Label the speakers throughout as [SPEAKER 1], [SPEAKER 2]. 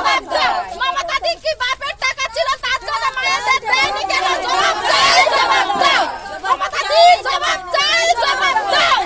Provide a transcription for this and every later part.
[SPEAKER 1] জবাব দাও মমতা দি কি বাপের টাকা ছিল তার জন্য মায়েদের দেয়নি কেন জবাব চাই জবাব দাও মমতা দি জবাব চাই জবাব দাও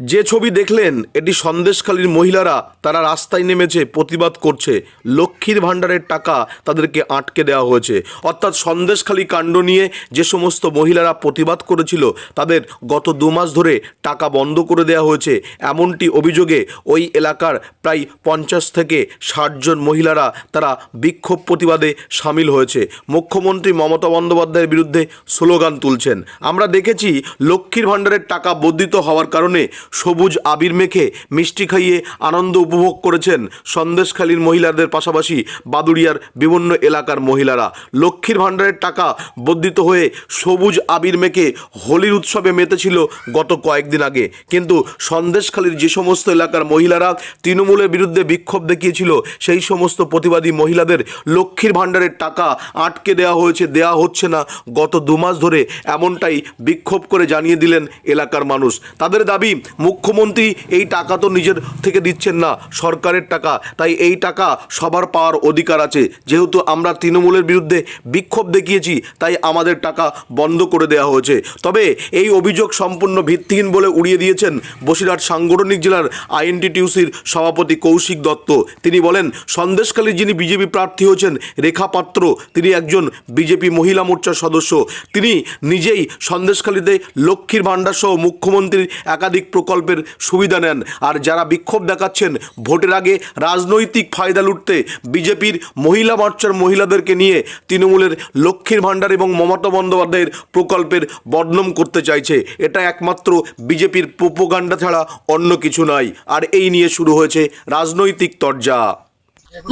[SPEAKER 2] যে ছবি দেখলেন, এটি সন্দেশখালীর মহিলারা, তারা রাস্তায় নেমেছে, প্রতিবাদ করছে। লক্ষ্মীর ভাণ্ডারের টাকা তাদেরকে আটকে দেওয়া হয়েছে। অর্থাৎ সন্দেশখালী কাণ্ড নিয়ে যে সমস্ত মহিলারা প্রতিবাদ করেছিল, তাদের গত দু মাস ধরে টাকা বন্ধ করে দেওয়া হয়েছে। এমনটি অভিযোগে ওই এলাকার প্রায় পঞ্চাশ থেকে ষাটজন মহিলারা তারা বিক্ষোভ প্রতিবাদে সামিল হয়েছে। মুখ্যমন্ত্রী মমতা বন্দ্যোপাধ্যায়ের বিরুদ্ধে স্লোগান তুলছেন। আমরা দেখেছি, লক্ষ্মীর ভাণ্ডারের টাকা বর্ধিত হওয়ার কারণে সবুজ আবির মেখে মিষ্টি খাইয়ে আনন্দ উপভোগ করেছেন সন্দেশখালীর মহিলাদের পাশাপাশি বাদুড়িয়ার বিভিন্ন এলাকার মহিলারা। লক্ষ্মীর ভাণ্ডারের টাকা বর্ধিত হয়ে সবুজ আবির মেখে হোলির উৎসবে মেতেছিল গত কয়েকদিন আগে। কিন্তু সন্দেশখালীর যে সমস্ত এলাকার মহিলারা তৃণমূলের বিরুদ্ধে বিক্ষোভ দেখিয়েছিল, সেই সমস্ত প্রতিবাদী মহিলাদের লক্ষ্মীর ভাণ্ডারের টাকা আটকে দেওয়া হয়েছে দেওয়া হচ্ছে না। গত দু মাস ধরে এমনটাই বিক্ষোভ করে জানিয়ে দিলেন এলাকার মানুষ। তাদের দাবি মুখ্যমন্ত্রী এই টাকা তো নিজের থেকে দিচ্ছেন না, সরকারের টাকা। তাই এই টাকা সবার পাওয়ার অধিকার আছে। যেহেতু আমরা তৃণমূলের বিরুদ্ধে বিক্ষোভ দেখিয়েছি, তাই আমাদের টাকা বন্ধ করে দেওয়া হয়েছে। তবে এই অভিযোগ সম্পূর্ণ ভিত্তিহীন বলে উড়িয়ে দিয়েছেন বসিরহাট সাংগঠনিক জেলার আইএনটিটিউসির সভাপতি কৌশিক দত্ত। তিনি বলেন সন্দেশখালীর যিনি বিজেপি প্রার্থী হয়েছেন, রেখা পাত্র, তিনি একজন বিজেপি মহিলা মোর্চার সদস্য। তিনি নিজেই সন্দেশখালীতে লক্ষ্মীর ভাণ্ডার সহ মুখ্যমন্ত্রীর একাধিক প্রকল্পের সুবিধা নেন। আর যারা বিক্ষোভ দেখাচ্ছেন, ভোটের আগে রাজনৈতিক ফায়দা লুটতে বিজেপির মহিলা মোর্চার মহিলাদেরকে নিয়ে তৃণমূলের লক্ষ্মীর ভাণ্ডার এবং মমতা বন্দ্যোপাধ্যায়ের প্রকল্পের বদনাম করতে চাইছে। এটা একমাত্র বিজেপির প্রোপোগান্ডা ছাড়া অন্য কিছু নয় আর এই নিয়ে শুরু হয়েছে রাজনৈতিক তরজা।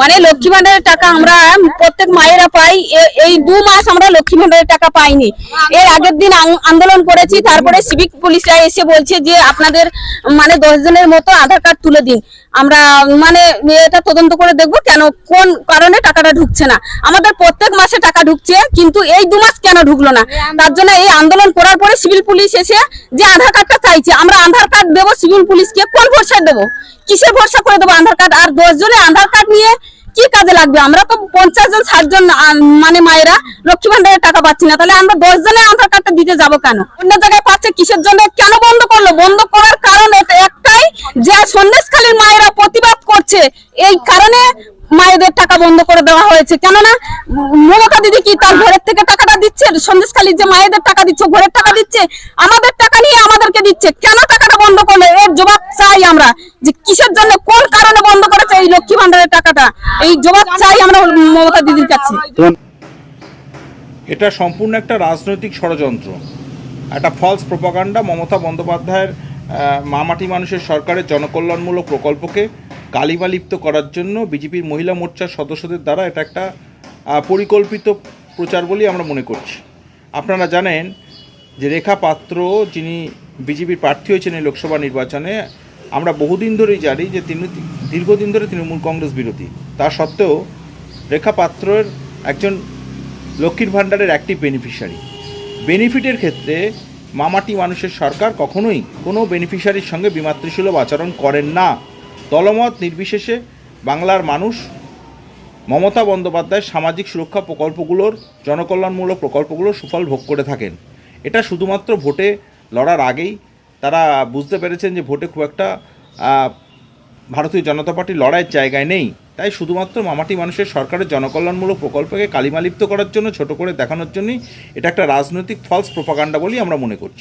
[SPEAKER 3] মানে লক্ষ্মী ভান্ডারের টাকা আমরা প্রত্যেক মায়েরা পাই। এই দু মাস আমরা লক্ষ্মী ভান্ডারের টাকা পাইনি। এর আগের দিন আন্দোলন করেছি, তারপরে সিভিক পুলিশরা এসে বলছে যে আপনাদের মানে দশ জনের মতো আধার কার্ড তুলে দিন। আমরা মানে এটা তদন্ত করে দেখব কেন, কোন কারণে টাকাটা ঢুকছে না। আমাদের প্রত্যেক মাসে টাকা ঢুকছে, কিন্তু এই দু মাস কেন ঢুকলো না? তার জন্য এই আন্দোলন করার পরে সিভিল পুলিশ এসে যে আধার কার্ডটা চাইছে, আমরা সিভিল পুলিশকে কোন ভরসা দেবো? কিসে ভরসা করে দেবো আধার কার্ড? আর দশ জনে আধার কার্ড নিয়ে কি কাজে লাগবে? আমরা তো পঞ্চাশ জন, ষাট জন মানে মায়েরা লক্ষ্মী ভান্ডারের টাকা পাচ্ছি না। তাহলে আমরা দশ জনে আধার কার্ডটা দিতে যাব কেন? অন্য জায়গায় পাচ্ছে, কিসের জন্য? কেন বন্ধ করল? বন্ধ করার কারণ এটা একটাই যে সন্দেশখালীর মায়েরা প্রতিবাদ করছে এই কারণে মায়েদের টাকা বন্ধ করে দেওয়া হয়েছে। কেননা, মমতা দিদি কি তার ঘরের থেকে টাকাটা দিচ্ছে? সন্দেশখালীর যে মায়েদের টাকা দিচ্ছে ঘরের টাকা দিচ্ছে? আমাদের টাকা নিয়ে আমাদেরকে দিচ্ছে। কেন টাকাটা বন্ধ করল? এর জবাব চাই আমরা। যে কিসের জন্য, কোন কারণে বন্ধ করেছে এই লক্ষ্মী ভান্ডারের টাকাটা? এই জবাব চাই আমরা মমতা দিদির কাছে।
[SPEAKER 4] এটা সম্পূর্ণ একটা রাজনৈতিক ষড়যন্ত্র। একটা ফলস প্রপাগান্ডা মমতা বন্দ্যোপাধ্যায়ের মামাটি মানুষের সরকারের জনকল্যাণমূলক প্রকল্পকে কালিমালিপ্ত করার জন্য বিজেপির মহিলা মোর্চার সদস্যদের দ্বারা এটা একটা পরিকল্পিত প্রচার বলেই আমরা মনে করছি। আপনারা জানেন যে রেখা পাত্র যিনি বিজেপির প্রার্থী হয়েছেন এই লোকসভা নির্বাচনে, আমরা বহুদিন ধরেই জানি যে তিনি দীর্ঘদিন ধরে তৃণমূল কংগ্রেস বিরোধী। তা সত্ত্বেও রেখা পাত্রের একজন লক্ষ্মীর ভাণ্ডারের একটি বেনিফিশিয়ারি বেনিফিটের ক্ষেত্রে মামাটি মানুষের সরকার কখনোই কোনো বেনিফিশিয়ারির সঙ্গে বিমাতৃসুলভ আচরণ করেন না। দলমত নির্বিশেষে বাংলার মানুষ মমতা বন্দ্যোপাধ্যায়ের সামাজিক সুরক্ষা প্রকল্পগুলোর জনকল্যাণমূলক প্রকল্পগুলোর সুফল ভোগ করে থাকেন। এটা শুধুমাত্র ভোটে লড়ার আগেই তারা বুঝতে পেরেছেন যে ভোটে খুব একটা ভারতীয় জনতা পার্টি লড়াইয়ের জায়গায় নেই। তাই শুধুমাত্র মামাটি মানুষের সরকারের জনকল্যাণমূলক প্রকল্পকে কালিমালিপ্ত করার জন্য, ছোট করে দেখানোর জন্যই এটা একটা রাজনৈতিক ফলস প্রপাগান্ডা বলেই আমরা মনে করছি।